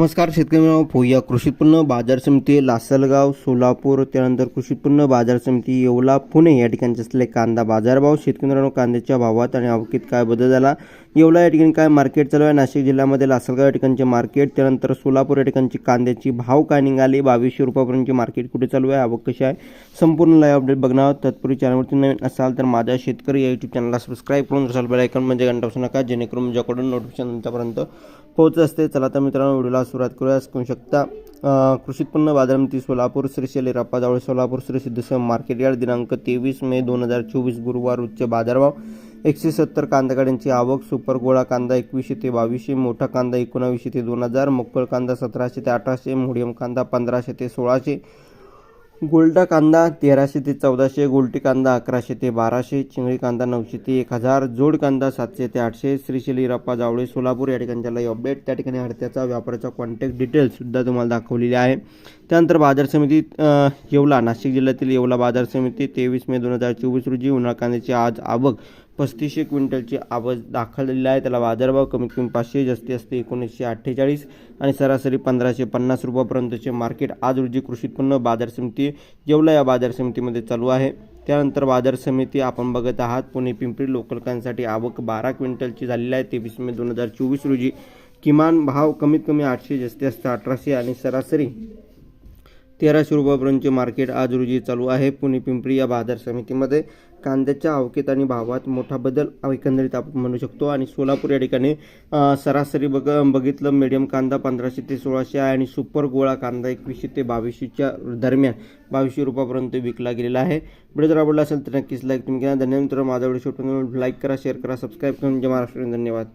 नमस्कार शेतकरी मित्रांनो. कृषी उत्पन्न बाजार समिती लासलगाव सोलापूर त्यानंतर कृषी उत्पन्न बाजार समिती येवला पुणे या ठिकाणचे असलेले कांदा बाजारभाव. शेतकरी मित्रांनो कांद्याच्या भावात आणि आवकीत काय बदल झाला? येवला या ठिकाणी काय मार्केट चालू आहे? नाशिक जिल्ह्यामध्ये लासलगाव या ठिकाणचे मार्केट त्यानंतर सोलापूर या ठिकाणची कांद्याची भाव काय निघाली? बावीसशे रुपयापर्यंतची मार्केट कुठे चालू आहे? आवक कशी आहे? संपूर्ण लाईव्ह अपडेट बघणार आहोत. तत्पूर्वी चॅनलवरती नवीन असाल तर माझ्या शेतकरी या यूट्यूब चॅनलला सबस्क्राईब करून असाल बेल म्हणजे घंटा असू नका जेणेकरून माझ्याकडून नोटिफिकेशन तुमच्यापर्यंत पोहोचत असते. चला तर मित्रांनो व्हिडिओला सुरुवात करूया. करू शकता कृषी उत्पन्न बाजारमती सोलापूर श्री शेलेरापा जवळ सोलापूर श्री सिद्धेश्वर मार्केट यार्ड दिनांक तेवीस मे दोन हजार चोवीस गुरुवार उच्च बाजारभाव. एकशे सत्तर कांदा गाड्यांची आवक सुपर गोळा कांदा एकवीसशे ते बावीसशे मोठा कांदा एकोणावीसशे ते दोन हजार मोकळ कांदा सतराशे ते अठराशे मोडियम कांदा पंधराशे ते सोळाशे गोल्डा कांदा तेराशे ते चौदाशे गोल्टी कांदा अकराशे ते बाराशे चिंगळी कांदा नऊशे ते एक हजार जोड कांदा सातशे ते आठशे श्रीशैली रप्पा जावळे सोलापूर या ठिकाणच्या लाईव्ह अपडेट त्या ठिकाणी हडत्याचा व्यापाराचा कॉन्टॅक्ट डिटेल्ससुद्धा तुम्हाला दाखवलेली आहे. त्यानंतर बाजार समिती येवला नाशिक जिल्ह्यातील येवला बाजार समिती तेवीस मे दोन हजार चोवीस रोजी उन्हाळ कांद्याची आज आवक पस्तीसशे क्विंटलची आवक दाखल आहे. त्याला बाजारभाव कमीत कमी पाचशे जास्ती असते एकोणीसशे अठ्ठेचाळीस आणि सरासरी पंधराशे पन्नास रुपयापर्यंतचे मार्केट आज रोजी कृषी उत्पन्न बाजार समिती येवला या बाजार समितीमध्ये चालू आहे. त्यानंतर बाजार समिती आपण बघत आहात पुणे पिंपरी लोकलकांसाठी आवक बारा क्विंटलची झालेली आहे. तेवीस मे दोन हजार चोवीस रोजी किमान भाव कमीत कमी आठशे जास्ती असते अठराशे आणि सरासरी तेराशे रुपयापर्यंतचे मार्केट आज रोजी चालू आहे. पुणे पिंपरी या बाजार समितीमध्ये कांद्याच्या आवकेत आणि भावात मोठा बदल एकंदरीत आपण म्हणू शकतो. आणि सोलापूर या ठिकाणी सरासरी बघ बघितलं मीडियम कांदा पंधराशे ते सोळाशे आहे आणि सुपर गोळा कांदा एकवीसशे ते बावीसशेच्या दरम्यान बावीसशे रुपयापर्यंत विकला गेलेला आहे. व्हिडिओ जर आवडला असेल तर नक्कीच लाईक तुम्ही घ्या धन्यवाद माझा व्हिडिओ शेवटून लाईक करा शेअर करा सबस्क्राईब करून जय महाराष्ट्र धन्यवाद.